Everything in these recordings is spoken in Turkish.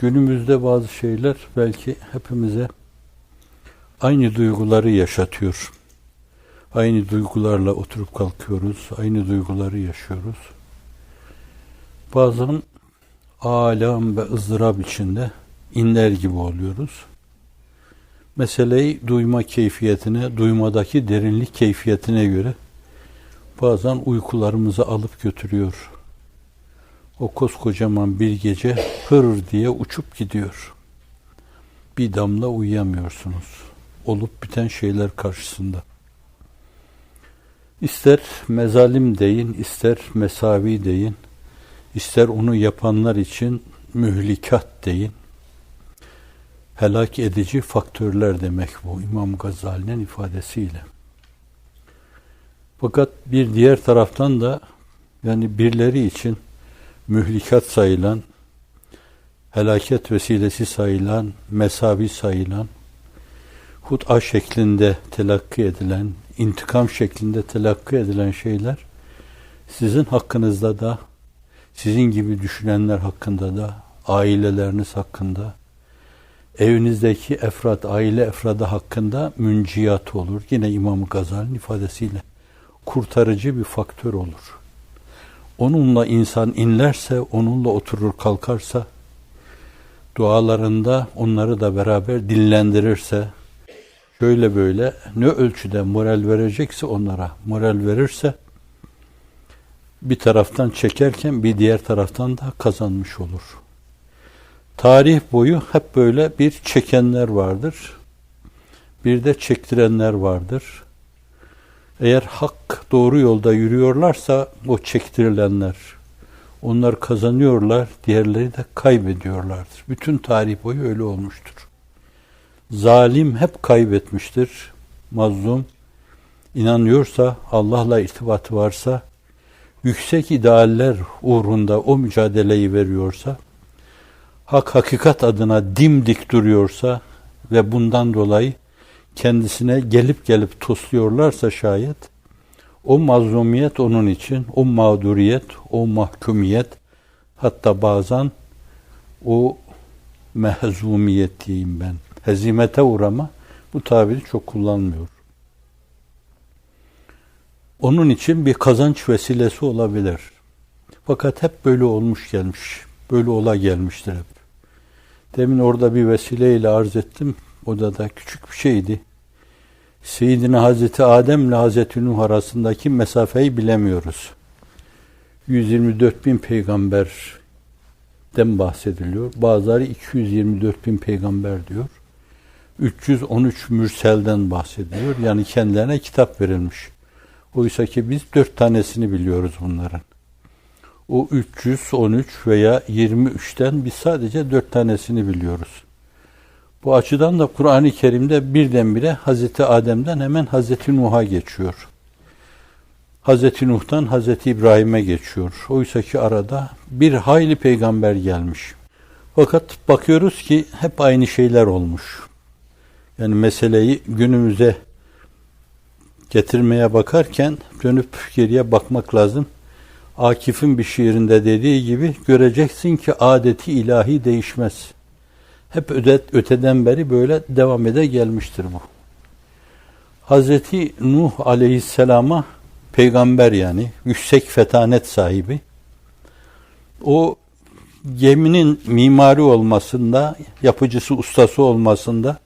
Günümüzde bazı şeyler belki hepimize aynı duyguları yaşatıyor. Aynı duygularla oturup kalkıyoruz, aynı duyguları yaşıyoruz. Bazen alam ve ızdırap içinde inler gibi oluyoruz. Meseleyi duyma keyfiyetine, duymadaki derinlik keyfiyetine göre bazen uykularımızı alıp götürüyor. O koskocaman bir gece hır diye uçup gidiyor. Bir damla uyuyamıyorsunuz. Olup biten şeyler karşısında. İster mezalim deyin, ister mesavi deyin, ister onu yapanlar için mühlikat deyin. Helak edici faktörler demek bu İmam Gazali'nin ifadesiyle. Fakat bir diğer taraftan da yani birileri için mühlikat sayılan, helaket vesilesi sayılan, mesavi sayılan, hut'a şeklinde telakki edilen, intikam şeklinde telakki edilen şeyler sizin hakkınızda da, sizin gibi düşünenler hakkında da, aileleriniz hakkında, evinizdeki efrat, aile efradı hakkında münciyat olur. Yine İmam Gazali'nin ifadesiyle kurtarıcı bir faktör olur. Onunla insan inlerse, onunla oturur kalkarsa, dualarında onları da beraber dinlendirirse, şöyle böyle ne ölçüde moral verecekse onlara moral verirse, bir taraftan çekerken bir diğer taraftan da kazanmış olur. Tarih boyu hep böyle bir çekenler vardır. Bir de çektirenler vardır. Eğer hak doğru yolda yürüyorlarsa o çektirilenler, onlar kazanıyorlar, diğerleri de kaybediyorlardır. Bütün tarih boyu öyle olmuştur. Zalim hep kaybetmiştir. Mazlum inanıyorsa, Allah'la irtibatı varsa, yüksek idealler uğrunda o mücadeleyi veriyorsa, hak hakikat adına dimdik duruyorsa ve bundan dolayı kendisine gelip gelip tosluyorlarsa şayet o mazlumiyet onun için, o mağduriyet, o mahkumiyet hatta bazen o mehzumiyet diyeyim ben. Hezimete uğrama bu tabiri çok kullanmıyor. Onun için bir kazanç vesilesi olabilir. Fakat hep böyle olmuş gelmiş. Böyle ola gelmiştir hep. Demin orada bir vesileyle arz ettim. O da da küçük bir şeydi. Seyyidina Hazreti Adem ile Hazreti Nuh arasındaki mesafeyi bilemiyoruz. 124 bin peygamberden bahsediliyor. Bazıları 224 bin peygamber diyor. 313 mürselden bahsediliyor. Yani kendilerine kitap verilmiş. Oysa ki biz dört tanesini biliyoruz bunların. O 313 veya 23'ten biz sadece dört tanesini biliyoruz. Bu açıdan da Kur'an-ı Kerim'de birdenbire Hazreti Adem'den hemen Hazreti Nuh'a geçiyor. Hazreti Nuh'tan Hazreti İbrahim'e geçiyor. Oysa ki arada bir hayli peygamber gelmiş. Fakat bakıyoruz ki hep aynı şeyler olmuş. Yani meseleyi günümüze getirmeye bakarken dönüp geriye bakmak lazım. Akif'in bir şiirinde dediği gibi göreceksin ki adeti ilahi değişmez. Hep öteden beri böyle devam ede gelmiştir bu. Hazreti Nuh aleyhisselama peygamber yani yüksek fetanet sahibi o geminin mimari olmasında, yapıcısı, ustası olmasında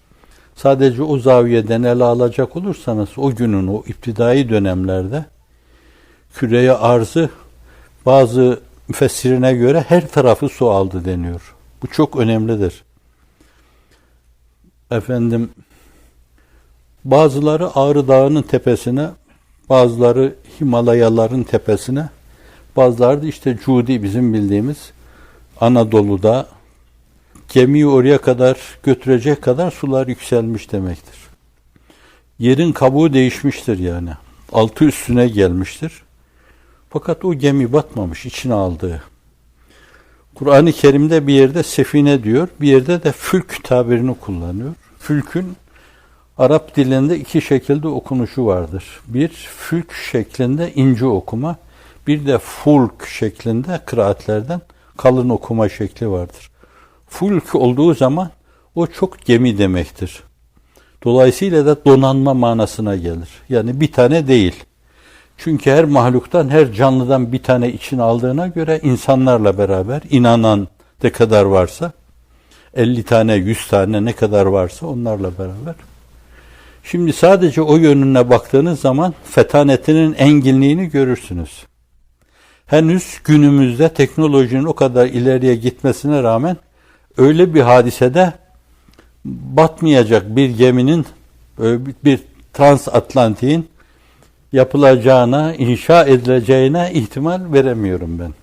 sadece o zaviyeden ele alacak olursanız o günün o iptidai dönemlerde küreye arzı bazı müfessirine göre her tarafı su aldı deniyor. Bu çok önemlidir. Efendim bazıları Ağrı Dağı'nın tepesine, bazıları Himalayaların tepesine, bazıları da işte Cudi bizim bildiğimiz Anadolu'da gemiyi oraya kadar götürecek kadar sular yükselmiş demektir. Yerin kabuğu değişmiştir yani. Altı üstüne gelmiştir. Fakat o gemi batmamış içine aldığı. Kur'an-ı Kerim'de bir yerde sefine diyor, bir yerde de fülk tabirini kullanıyor. Fülkün Arap dilinde iki şekilde okunuşu vardır. Bir fülk şeklinde ince okuma, bir de fulk şeklinde kıraatlerden kalın okuma şekli vardır. Fulk olduğu zaman o çok gemi demektir. Dolayısıyla da donanma manasına gelir. Yani bir tane değil. Çünkü her mahluktan, her canlıdan bir tane için aldığına göre insanlarla beraber inanan ne kadar varsa 50 tane, 100 tane ne kadar varsa onlarla beraber. Şimdi sadece o yönüne baktığınız zaman fetanetinin enginliğini görürsünüz. Henüz günümüzde teknolojinin o kadar ileriye gitmesine rağmen öyle bir hadisede batmayacak bir geminin bir transatlantiğin yapılacağına, inşa edileceğine ihtimal veremiyorum ben.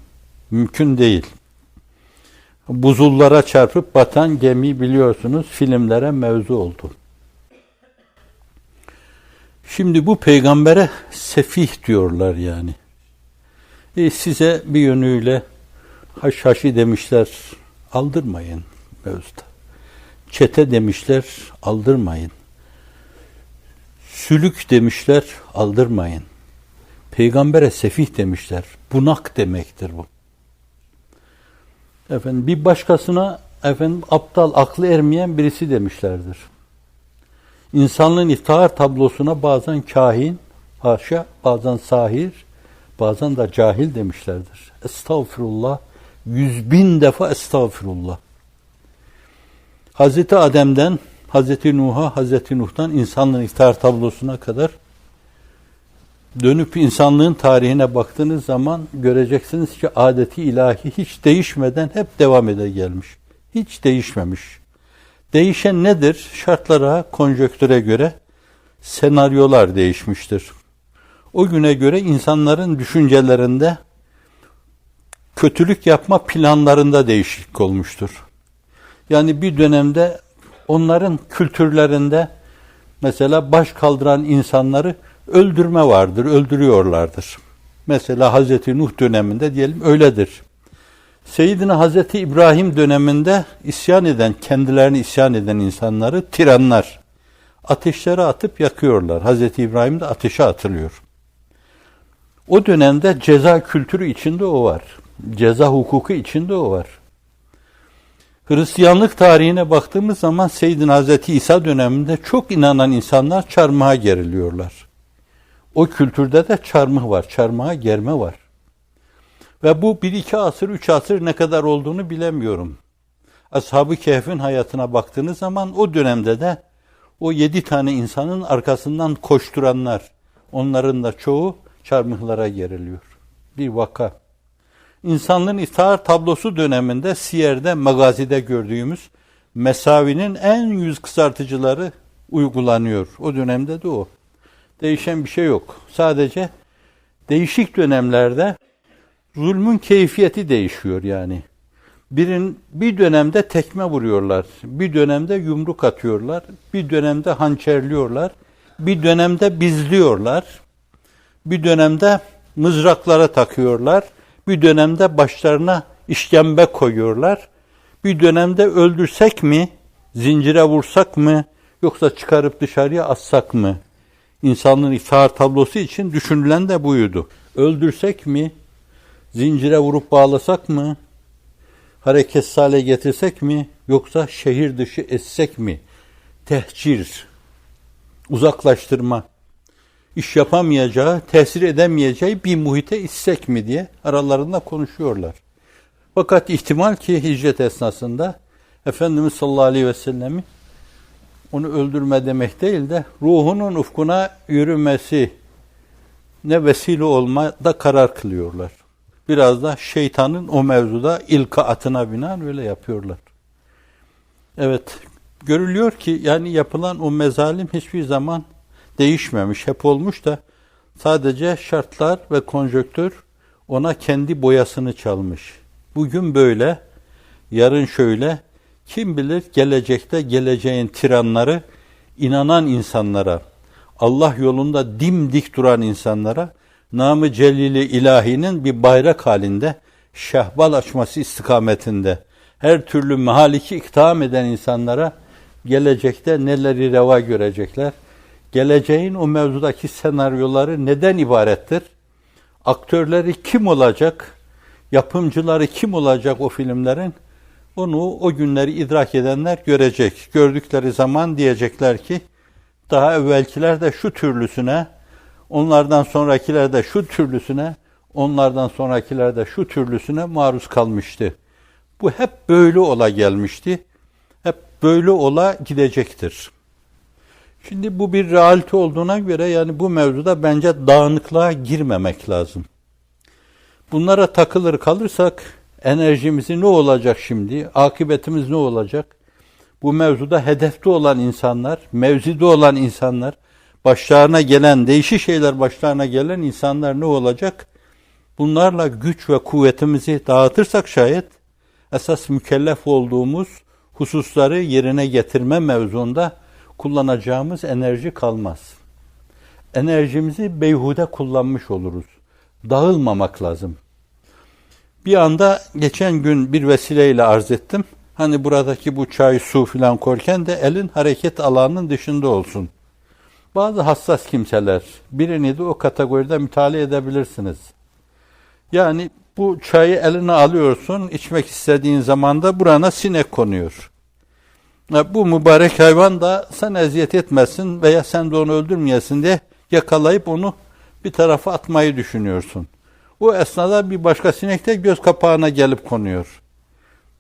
Mümkün değil. Buzullara çarpıp batan gemi biliyorsunuz filmlere mevzu oldu. Şimdi bu peygambere sefih diyorlar yani. E size bir yönüyle haşhaşi demişler, aldırmayın mevzuda. Çete demişler, aldırmayın. Sülük demişler, aldırmayın. Peygambere sefih demişler. Bunak demektir bu. Efendim bir başkasına efendim aptal, aklı ermeyen birisi demişlerdir. İnsanlığın iftihar tablosuna bazen kahin, haşa, bazen sahir, bazen de cahil demişlerdir. Estağfirullah, yüz bin defa estağfirullah. Hazreti Adem'den Hazreti Nuh'a, Hazreti Nuh'tan insanlığın iftihar tablosuna kadar dönüp insanlığın tarihine baktığınız zaman göreceksiniz ki adeti ilahi hiç değişmeden hep devam ede gelmiş. Hiç değişmemiş. Değişen nedir? Şartlara, konjöktüre göre senaryolar değişmiştir. O güne göre insanların düşüncelerinde kötülük yapma planlarında değişiklik olmuştur. Yani bir dönemde onların kültürlerinde mesela baş kaldıran insanları öldürme vardır, öldürüyorlardır. Mesela Hazreti Nuh döneminde diyelim öyledir. Seyyidina Hazreti İbrahim döneminde isyan eden, kendilerini isyan eden insanları tiranlar ateşlere atıp yakıyorlar. Hazreti İbrahim de ateşe atılıyor. O dönemde ceza kültürü içinde o var. Ceza hukuku içinde o var. Hristiyanlık tarihine baktığımız zaman Seyyidina Hazreti İsa döneminde çok inanan insanlar çarmıha geriliyorlar. O kültürde de çarmıh var, çarmıha germe var. Ve bu bir iki asır, üç asır ne kadar olduğunu bilemiyorum. Ashab-ı Kehf'in hayatına baktığınız zaman o dönemde de o yedi tane insanın arkasından koşturanlar, onların da çoğu çarmıhlara geriliyor. Bir vaka. İnsanlığın iftihar tablosu döneminde Siyer'de, Magazi'de gördüğümüz mesavinin en yüz kısaltıcıları uygulanıyor. O dönemde de o. Değişen bir şey yok. Sadece değişik dönemlerde zulmün keyfiyeti değişiyor yani. Birin bir dönemde tekme vuruyorlar, bir dönemde yumruk atıyorlar, bir dönemde hançerliyorlar, bir dönemde bizliyorlar, bir dönemde mızraklara takıyorlar, bir dönemde başlarına işkembe koyuyorlar, bir dönemde öldürsek mi, zincire vursak mı, yoksa çıkarıp dışarıya atsak mı? İnsanlığın iftihar tablosu için düşünülen de buydu. Öldürsek mi, zincire vurup bağlasak mı, hareketsiz hale getirsek mi, yoksa şehir dışı etsek mi? Tehcir, uzaklaştırma, iş yapamayacağı, tesir edemeyeceği bir muhite itsek mi diye aralarında konuşuyorlar. Fakat ihtimal ki hicret esnasında Efendimiz sallallahu aleyhi ve sellem'i onu öldürme demek değil de ruhunun ufkuna yürümesi ne vesile olmada karar kılıyorlar. Biraz da şeytanın o mevzuda ilkaatına binaen öyle yapıyorlar. Evet, görülüyor ki yani yapılan o mezalim hiçbir zaman değişmemiş, hep olmuş da sadece şartlar ve konjöktür ona kendi boyasını çalmış. Bugün böyle, yarın şöyle, kim bilir gelecekte geleceğin tiranları inanan insanlara, Allah yolunda dimdik duran insanlara namı celili ilahinin bir bayrak halinde şehbal açması istikametinde her türlü mehaliki iktam eden insanlara gelecekte neleri reva görecekler? Geleceğin o mevzudaki senaryoları neden ibarettir? Aktörleri kim olacak? Yapımcıları kim olacak o filmlerin? Onu o günleri idrak edenler görecek. Gördükleri zaman diyecekler ki daha evvelkiler de şu türlüsüne, onlardan sonrakiler de şu türlüsüne, onlardan sonrakiler de şu türlüsüne maruz kalmıştı. Bu hep böyle ola gelmişti. Hep böyle ola gidecektir. Şimdi bu bir realite olduğuna göre yani bu mevzuda bence dağınıklığa girmemek lazım. Bunlara takılır kalırsak enerjimizi ne olacak şimdi? Akıbetimiz ne olacak? Bu mevzuda hedefte olan insanlar, mevzide olan insanlar, başlarına gelen, değişik şeyler başlarına gelen insanlar ne olacak? Bunlarla güç ve kuvvetimizi dağıtırsak şayet, esas mükellef olduğumuz hususları yerine getirme mevzunda kullanacağımız enerji kalmaz. Enerjimizi beyhude kullanmış oluruz. Dağılmamak lazım. Bir anda geçen gün bir vesileyle arz ettim. Hani buradaki bu çay, su filan korken de elin hareket alanının dışında olsun. Bazı hassas kimseler, birini de o kategoride mütalaa edebilirsiniz. Yani bu çayı eline alıyorsun, içmek istediğin zaman da burana sinek konuyor. Bu mübarek hayvan da sen eziyet etmesin veya sen de onu öldürmeyesin diye yakalayıp onu bir tarafa atmayı düşünüyorsun. O esnada bir başka sinek de göz kapağına gelip konuyor.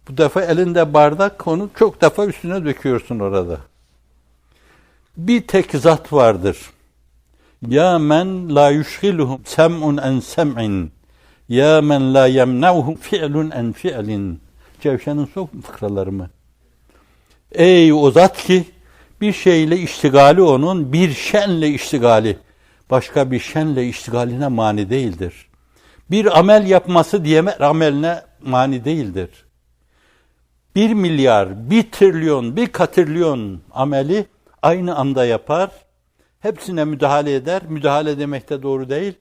Bu defa elinde bardak onu çok defa üstüne döküyorsun orada. Bir tek zat vardır. Ya men la yushghiluhum sem'un en sem'in. Ya men la yemna'uhum fi'lun en fi'lin. Cevşen'in son fıkraları mı? Ey o zat ki bir şeyle iştigali onun bir şenle iştigali başka bir şenle iştigaline mani değildir. Bir amel yapması diyeme ameline mani değildir. Bir milyar, bir trilyon, bir katrilyon ameli aynı anda yapar. Hepsine müdahale eder. Müdahale demek de doğru değil.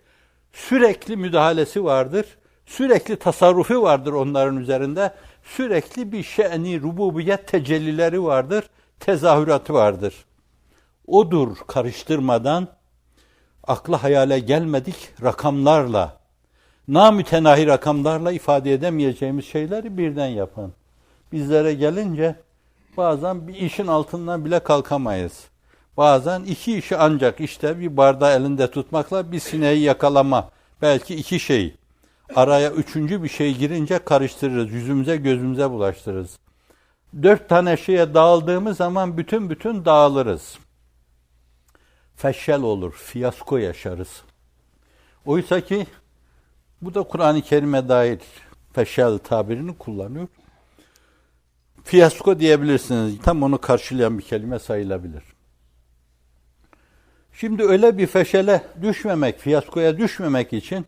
Sürekli müdahalesi vardır. Sürekli tasarrufu vardır onların üzerinde. Sürekli bir şe'ni rububiyet tecellileri vardır. Tezahüratı vardır. Odur karıştırmadan akla hayale gelmedik rakamlarla, namütenahi rakamlarla ifade edemeyeceğimiz şeyleri birden yapan. Bizlere gelince bazen bir işin altından bile kalkamayız. Bazen iki işi ancak işte bir bardağı elinde tutmakla bir sineği yakalama. Belki iki şey. Araya üçüncü bir şey girince karıştırırız. Yüzümüze gözümüze bulaştırırız. Dört tane şeye dağıldığımız zaman bütün bütün dağılırız feşşel olur, fiyasko yaşarız. Oysa ki bu da Kur'an-ı Kerim'e dair feşşel tabirini kullanıyor. Fiyasko diyebilirsiniz. Tam onu karşılayan bir kelime sayılabilir. Şimdi öyle bir feşele düşmemek, fiyaskoya düşmemek için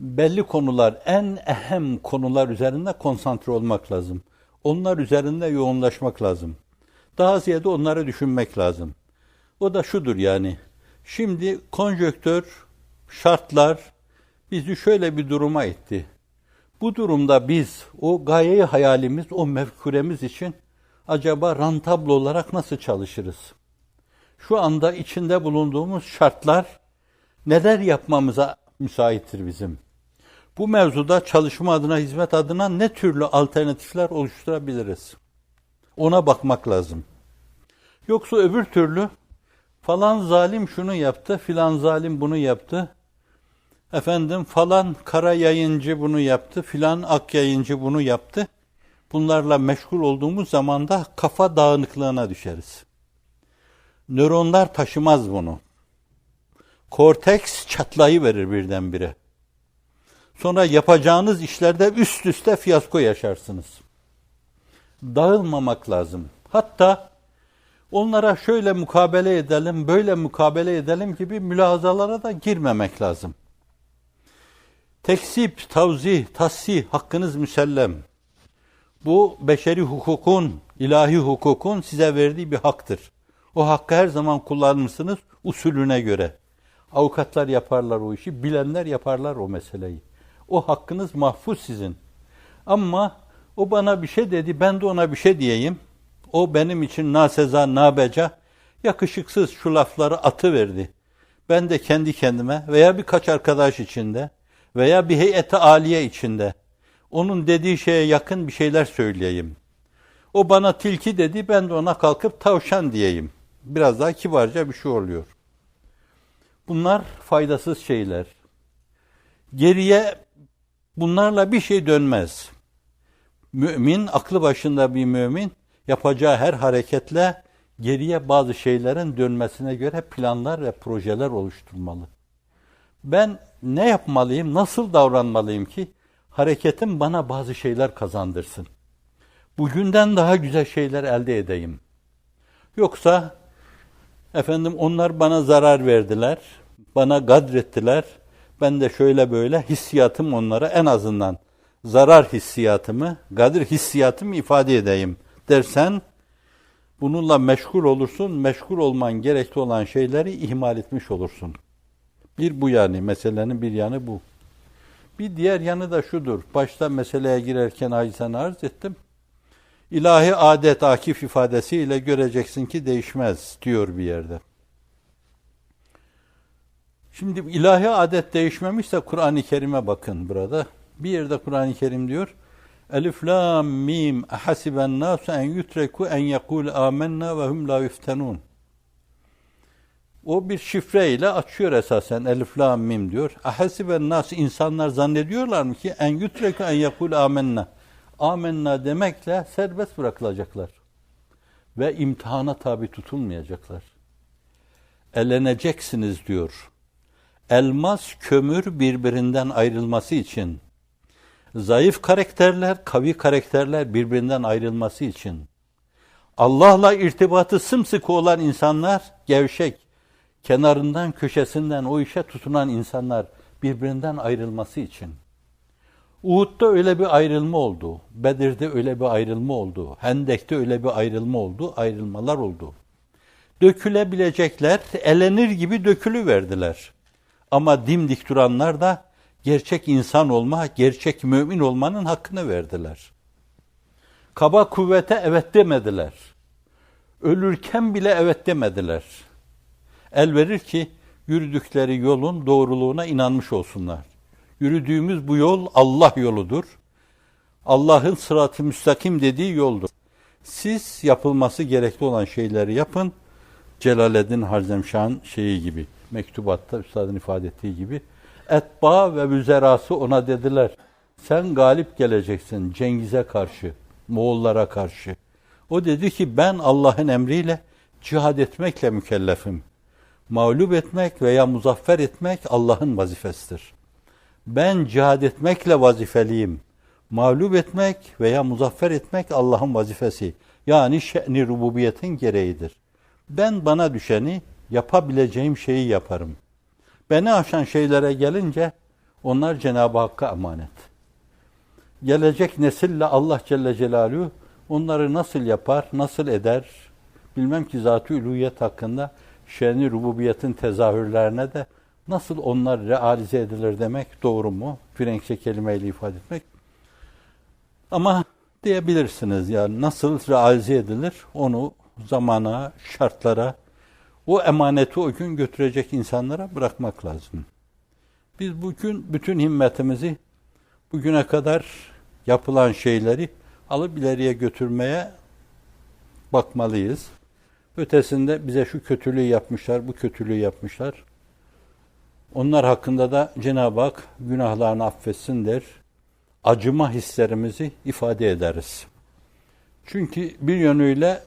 belli konular, en ehem konular üzerinde konsantre olmak lazım. Onlar üzerinde yoğunlaşmak lazım. Daha ziyade onları düşünmek lazım. O da şudur yani. Şimdi konjöktör, şartlar bizi şöyle bir duruma itti. Bu durumda biz o gayeyi hayalimiz, o mefkuremiz için acaba rantablo olarak nasıl çalışırız? Şu anda içinde bulunduğumuz şartlar neler yapmamıza müsaittir bizim? Bu mevzuda çalışma adına, hizmet adına ne türlü alternatifler oluşturabiliriz? Ona bakmak lazım. Yoksa öbür türlü Falan zalim şunu yaptı, filan zalim bunu yaptı. Efendim falan kara yayıncı bunu yaptı, filan ak yayıncı bunu yaptı. Bunlarla meşgul olduğumuz zaman da kafa dağınıklığına düşeriz. Nöronlar taşımaz bunu. Korteks çatlayı verir birdenbire. Sonra yapacağınız işlerde üst üste fiyasko yaşarsınız. Dağılmamak lazım. Hatta onlara şöyle mukabele edelim, böyle mukabele edelim gibi mülazalara da girmemek lazım. Teksip, tavzih, tasih hakkınız müsellem. Bu beşeri hukukun, ilahi hukukun size verdiği bir haktır. O hakkı her zaman kullanırsınız usulüne göre. Avukatlar yaparlar o işi, bilenler yaparlar o meseleyi. O hakkınız mahfuz sizin. Ama o bana bir şey dedi, ben de ona bir şey diyeyim. O benim için naseza, nabeca, yakışıksız şu lafları atı verdi. Ben de kendi kendime veya birkaç arkadaş içinde veya bir heyete aliye içinde onun dediği şeye yakın bir şeyler söyleyeyim. O bana tilki dedi, ben de ona kalkıp tavşan diyeyim. Biraz daha kibarca bir şey oluyor. Bunlar faydasız şeyler. Geriye bunlarla bir şey dönmez. Mümin, aklı başında bir mümin yapacağı her hareketle geriye bazı şeylerin dönmesine göre planlar ve projeler oluşturmalı. Ben ne yapmalıyım, nasıl davranmalıyım ki hareketim bana bazı şeyler kazandırsın. Bugünden daha güzel şeyler elde edeyim. Yoksa efendim onlar bana zarar verdiler, bana gadrettiler. Ben de şöyle böyle hissiyatım onlara en azından zarar hissiyatımı, gadir hissiyatımı ifade edeyim dersen bununla meşgul olursun. Meşgul olman gerekli olan şeyleri ihmal etmiş olursun. Bir bu yani, meselenin bir yanı bu. Bir diğer yanı da şudur. Başta meseleye girerken acizane arz ettim. İlahi adet akif ifadesiyle göreceksin ki değişmez diyor bir yerde. Şimdi ilahi adet değişmemişse Kur'an-ı Kerim'e bakın burada. Bir yerde Kur'an-ı Kerim diyor. Elif lam mim ahasiben nasu en yutreku en yekul amennâ ve hum la yuftenun. O bir şifreyle açıyor esasen elif lam mim diyor. Ahasiben nas insanlar zannediyorlar mı ki en yutreku en yekul amennâ. Amenna demekle serbest bırakılacaklar. Ve imtihana tabi tutulmayacaklar. Eleneceksiniz diyor. Elmas, kömür birbirinden ayrılması için zayıf karakterler, kavi karakterler birbirinden ayrılması için, Allah'la irtibatı sımsıkı olan insanlar gevşek, kenarından köşesinden o işe tutunan insanlar birbirinden ayrılması için. Uhud'da öyle bir ayrılma oldu. Bedir'de öyle bir ayrılma oldu. Hendek'te öyle bir ayrılma oldu. Ayrılmalar oldu. Dökülebilecekler elenir gibi dökülü verdiler. Ama dimdik duranlar da gerçek insan olma, gerçek mümin olmanın hakkını verdiler. Kaba kuvvete evet demediler. Ölürken bile evet demediler. El verir ki yürüdükleri yolun doğruluğuna inanmış olsunlar. Yürüdüğümüz bu yol Allah yoludur. Allah'ın sırat-ı müstakim dediği yoldur. Siz yapılması gerekli olan şeyleri yapın. Celaleddin Harzemşah'ın şeyi gibi, mektubatta üstadın ifade ettiği gibi etba ve müzerası ona dediler. Sen galip geleceksin Cengiz'e karşı, Moğollara karşı. O dedi ki ben Allah'ın emriyle cihad etmekle mükellefim. Mağlup etmek veya muzaffer etmek Allah'ın vazifesidir. Ben cihad etmekle vazifeliyim. Mağlup etmek veya muzaffer etmek Allah'ın vazifesi. Yani şe'ni rububiyetin gereğidir. Ben bana düşeni yapabileceğim şeyi yaparım. Beni aşan şeylere gelince onlar Cenab-ı Hakk'a emanet. Gelecek nesille Allah Celle Celaluhu onları nasıl yapar, nasıl eder? Bilmem ki zat-ı ülühiyet hakkında şeni rububiyetin tezahürlerine de nasıl onlar realize edilir demek doğru mu? Frenkçe kelimeyle ifade etmek. Ama diyebilirsiniz yani nasıl realize edilir onu zamana, şartlara, o emaneti o gün götürecek insanlara bırakmak lazım. Biz bugün bütün himmetimizi bugüne kadar yapılan şeyleri alıp ileriye götürmeye bakmalıyız. Ötesinde bize şu kötülüğü yapmışlar, bu kötülüğü yapmışlar. Onlar hakkında da Cenab-ı Hak günahlarını affetsin der. Acıma hislerimizi ifade ederiz. Çünkü bir yönüyle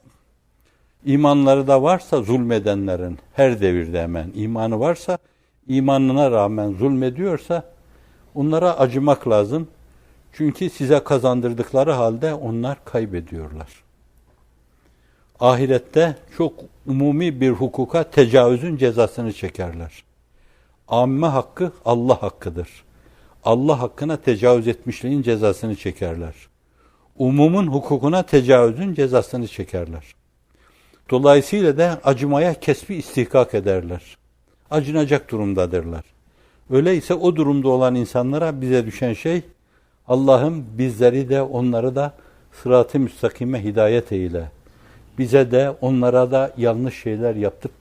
İmanları da varsa zulmedenlerin her devirde hemen imanı varsa imanına rağmen zulmediyorsa onlara acımak lazım. Çünkü size kazandırdıkları halde onlar kaybediyorlar. Ahirette çok umumi bir hukuka tecavüzün cezasını çekerler. Amme hakkı Allah hakkıdır. Allah hakkına tecavüz etmişliğin cezasını çekerler. Umumun hukukuna tecavüzün cezasını çekerler. Dolayısıyla da acımaya kesbi istihkak ederler. Acınacak durumdadırlar. Öyleyse o durumda olan insanlara bize düşen şey Allah'ım bizleri de onları da sırat-ı müstakime hidayet eyle. Bize de onlara da yanlış şeyler yaptırtma.